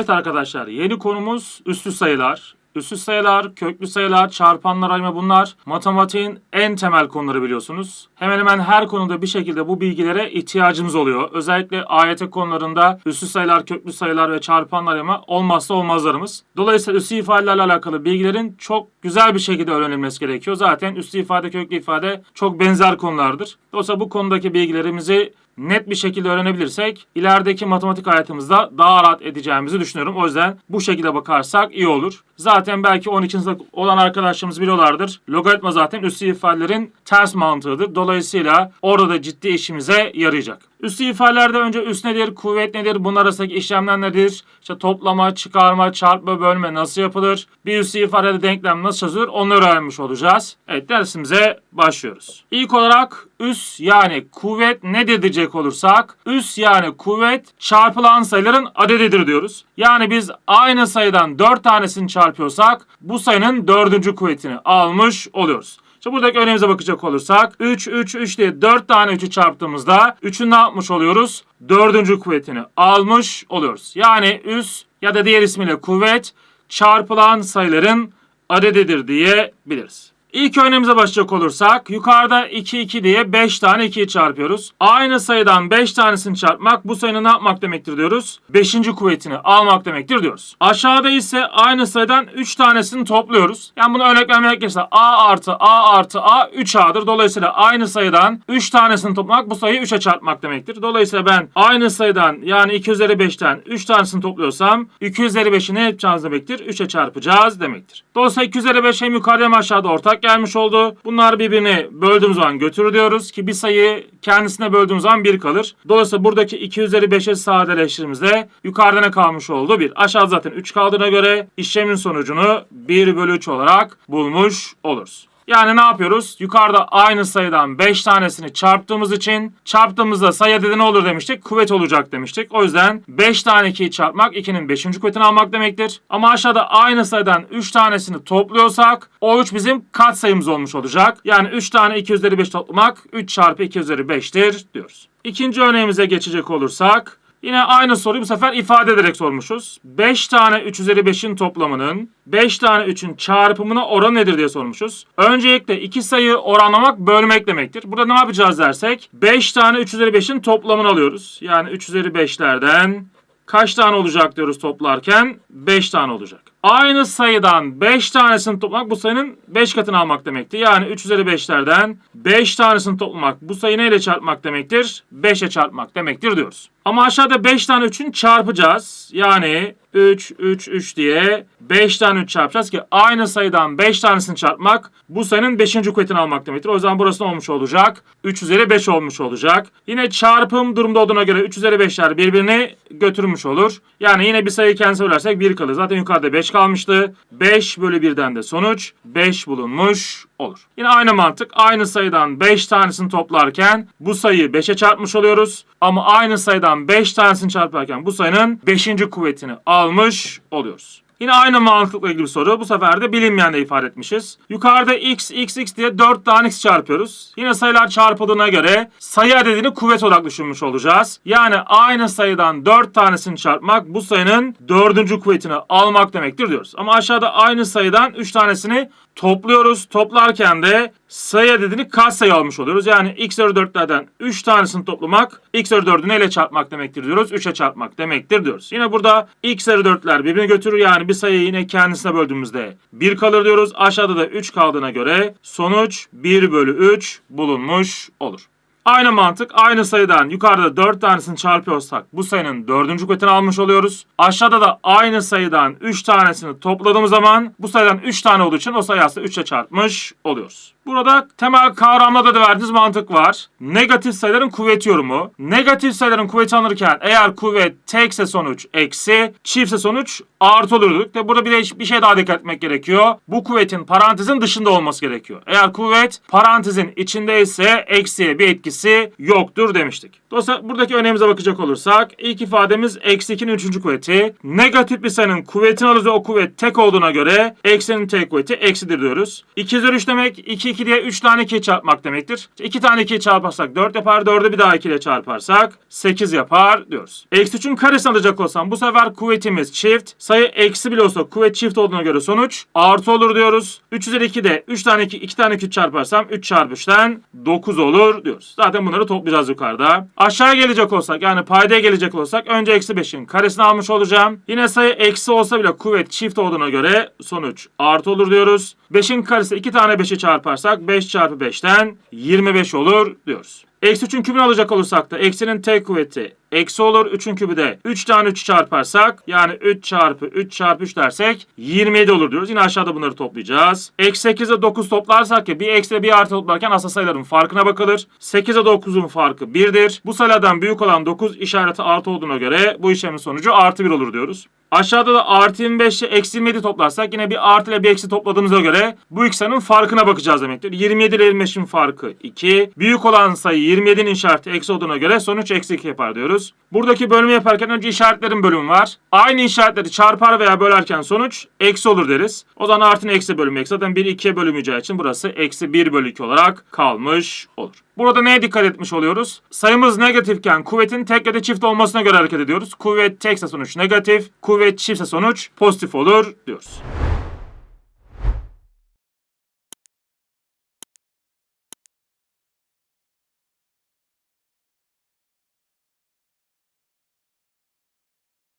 Evet arkadaşlar yeni konumuz üstü sayılar. Üstü sayılar, köklü sayılar, çarpanlar, ayma bunlar matematiğin en temel konuları biliyorsunuz. Hemen hemen her konuda bir şekilde bu bilgilere ihtiyacımız oluyor. Özellikle AYT konularında üstü sayılar, köklü sayılar ve çarpanlar ayma olmazsa olmazlarımız. Dolayısıyla üstü ifadelerle alakalı bilgilerin çok güzel bir şekilde öğrenilmesi gerekiyor. Zaten üstü ifade, köklü ifade çok benzer konulardır. Dolayısıyla bu konudaki bilgilerimizi net bir şekilde öğrenebilirsek ilerideki matematik hayatımızda daha rahat edeceğimizi düşünüyorum. O yüzden bu şekilde bakarsak iyi olur. Zaten belki 12. sınıf olan arkadaşlarımız biliyorlardır. Logaritma zaten üstü ifadelerin ters mantığıdır. Dolayısıyla orada da ciddi işimize yarayacak. Üstü ifadelerde önce üst nedir, kuvvet nedir, bunlar arasındaki işlemler nedir? İşte toplama, çıkarma, çarpma, bölme nasıl yapılır? Bir üstü ifadede denklem nasıl çözülür? Onları öğrenmiş olacağız. Evet dersimize başlıyoruz. İlk olarak üst yani kuvvet nedir diyecek olursak üst yani kuvvet çarpılan sayıların adedidir diyoruz. Yani biz aynı sayıdan 4 tanesini çarpıyorsak bu sayının dördüncü kuvvetini almış oluyoruz. İşte buradaki örneğimize bakacak olursak 3, 3, 3 diye 4 tane 3'ü çarptığımızda 3'ün ne yapmış oluyoruz? Dördüncü kuvvetini almış oluyoruz. Yani üs ya da diğer ismiyle kuvvet çarpılan sayıların adedidir diyebiliriz. İlk örneğimize başlayacak olursak yukarıda 2 2 diye 5 tane 2'yi çarpıyoruz. Aynı sayıdan 5 tanesini çarpmak bu sayının ne yapmak demektir diyoruz? 5. kuvvetini almak demektir diyoruz. Aşağıda ise aynı sayıdan 3 tanesini topluyoruz. Yani bunu örnek vermek gerekirse a artı a artı a 3a'dır. Dolayısıyla aynı sayıdan 3 tanesini toplamak bu sayıyı 3'e çarpmak demektir. Dolayısıyla ben aynı sayıdan yani 2 üzeri 5'ten 3 tanesini topluyorsam 2 üzeri 5'i ne yapacağız demektir? 3'e çarpacağız demektir. Dolayısıyla 2 üzeri 5 hem yukarıda hem aşağıda ortak gelmiş oldu. Bunlar birbirini böldüğümüz zaman götür diyoruz ki bir sayı kendisine böldüğümüz zaman 1 kalır. Dolayısıyla buradaki 2 üzeri 5'e sadeleştirdiğimizde yukarıda ne kalmış oldu? 1. Aşağıda zaten 3 kaldığına göre işlemin sonucunu 1 bölü 3 olarak bulmuş oluruz. Yani ne yapıyoruz? Yukarıda aynı sayıdan 5 tanesini çarptığımız için çarptığımızda sayı dedi ne olur demiştik? Kuvvet olacak demiştik. O yüzden 5 tane 2'yi çarpmak 2'nin 5. kuvvetini almak demektir. Ama aşağıda aynı sayıdan 3 tanesini topluyorsak o 3 bizim kat sayımız olmuş olacak. Yani 3 tane 2 üzeri 5 toplamak 3 çarpı 2 üzeri 5'tir diyoruz. İkinci örneğimize geçecek olursak Yine aynı soruyu bu sefer ifade ederek sormuşuz. 5 tane 3 üzeri 5'in toplamının 5 tane 3'ün çarpımına oran nedir diye sormuşuz. Öncelikle iki sayı oranlamak bölmek demektir. Burada ne yapacağız dersek 5 tane 3 üzeri 5'in toplamını alıyoruz. Yani 3 üzeri 5'lerden kaç tane olacak diyoruz toplarken? 5 tane olacak. Aynı sayıdan 5 tanesini toplamak bu sayının 5 katını almak demektir. Yani 3 üzeri 5'lerden 5 tanesini toplamak bu sayı neyle çarpmak demektir? 5'e çarpmak demektir diyoruz. Ama aşağıda 5 tane 3'ün çarpacağız. Yani 3, 3, 3 diye 5 tane 3 çarpacağız ki aynı sayıdan 5 tanesini çarpmak bu sayının 5. kuvvetini almak demektir. O yüzden burası olmuş olacak? 3 üzeri 5 olmuş olacak. Yine çarpım durumda olduğuna göre 3 üzeri 5'ler birbirini götürmüş olur. Yani yine bir sayı kendisine bölersek 1 kalır. Zaten yukarıda 5 kalmıştı. 5 bölü 1'den de sonuç 5 bulunmuş olur. Yine aynı mantık. Aynı sayıdan 5 tanesini toplarken bu sayıyı 5'e çarpmış oluyoruz. Ama aynı sayıdan 5 tanesini çarparken bu sayının 5. kuvvetini almış oluyoruz. Yine aynı mantıkla ilgili bir soru. Bu sefer de bilinmeyen de ifade etmişiz. Yukarıda x, x, x diye 4 tane x çarpıyoruz. Yine sayılar çarpıldığına göre sayı adedini kuvvet olarak düşünmüş olacağız. Yani aynı sayıdan 4 tanesini çarpmak bu sayının 4. kuvvetini almak demektir diyoruz. Ama aşağıda aynı sayıdan 3 tanesini topluyoruz. Toplarken de sayı adedini kaç sayı almış oluyoruz. Yani x üzeri 4'lerden 3 tanesini toplamak x üzeri 4'ü neyle çarpmak demektir diyoruz. 3'e çarpmak demektir diyoruz. Yine burada x üzeri 4'ler birbirini götürür. Yani bir sayıyı yine kendisine böldüğümüzde 1 kalır diyoruz. Aşağıda da 3 kaldığına göre sonuç 1 bölü 3 bulunmuş olur. Aynı mantık aynı sayıdan yukarıda 4 tanesini çarpıyorsak bu sayının 4. kuvvetini almış oluyoruz. Aşağıda da aynı sayıdan 3 tanesini topladığımız zaman bu sayıdan 3 tane olduğu için o sayı aslında 3'e çarpmış oluyoruz. Burada temel kavramda da verdiğiniz mantık var. Negatif sayıların kuvvet yorumu. Negatif sayıların kuvveti alınırken eğer kuvvet tekse sonuç eksi, çiftse sonuç artı olurduk. Ve burada bir, de bir şey daha dikkat etmek gerekiyor. Bu kuvvetin parantezin dışında olması gerekiyor. Eğer kuvvet parantezin içindeyse eksiye bir etkisi yoktur demiştik. Dolayısıyla buradaki önemimize bakacak olursak ilk ifademiz eksi 2'nin 3. kuvveti. Negatif bir sayının kuvvetini alırız ve o kuvvet tek olduğuna göre eksinin tek kuvveti eksidir diyoruz. 2 üzeri 3 demek 2 2 diye 3 tane 2 çarpmak demektir. 2 tane 2 çarparsak 4 yapar. 4'ü bir daha 2 ile çarparsak 8 yapar diyoruz. Eksi 3'ün karesini alacak olsam bu sefer kuvvetimiz çift. Sayı eksi bile olsa kuvvet çift olduğuna göre sonuç artı olur diyoruz. 3 üzeri 2 de 3 tane 2, 2 tane 2 çarparsam 3 çarpı 3'ten 9 olur diyoruz. Zaten bunları toplayacağız yukarıda. Aşağıya gelecek olsak yani paydaya gelecek olsak önce eksi 5'in karesini almış olacağım. Yine sayı eksi olsa bile kuvvet çift olduğuna göre sonuç artı olur diyoruz. 5'in karesi 2 tane 5'i çarparsak 5 çarpı 5'ten 25 olur diyoruz. Eksi 3'ün kübünü alacak olursak da eksinin tek kuvveti eksi olur. 3'ün kübü de 3 tane 3 çarparsak yani 3 çarpı 3 çarpı 3 dersek 27 olur diyoruz. Yine aşağıda bunları toplayacağız. Eksi 8 ile 9 toplarsak ya bir eksi bir artı toplarken asal sayıların farkına bakılır. 8 ile 9'un farkı 1'dir. Bu sayılardan büyük olan 9 işareti artı olduğuna göre bu işlemin sonucu artı 1 olur diyoruz. Aşağıda da artı 25 ile eksi 27 toplarsak yine bir artı ile bir eksi topladığımıza göre bu iki sayının farkına bakacağız demektir. 27 ile 25'in farkı 2. Büyük olan sayı 27'nin işareti eksi olduğuna göre sonuç eksi 2 yapar diyoruz. Buradaki bölümü yaparken önce işaretlerin bölümü var. Aynı işaretleri çarpar veya bölerken sonuç eksi olur deriz. O zaman artının eksi bölümü eksi. Zaten 1 2'ye bölünmeyeceği için burası eksi 1 bölü 2 olarak kalmış olur. Burada neye dikkat etmiş oluyoruz? Sayımız negatifken kuvvetin tek ya da çift olmasına göre hareket ediyoruz. Kuvvet tekse sonuç negatif, kuvvet çiftse sonuç pozitif olur diyoruz.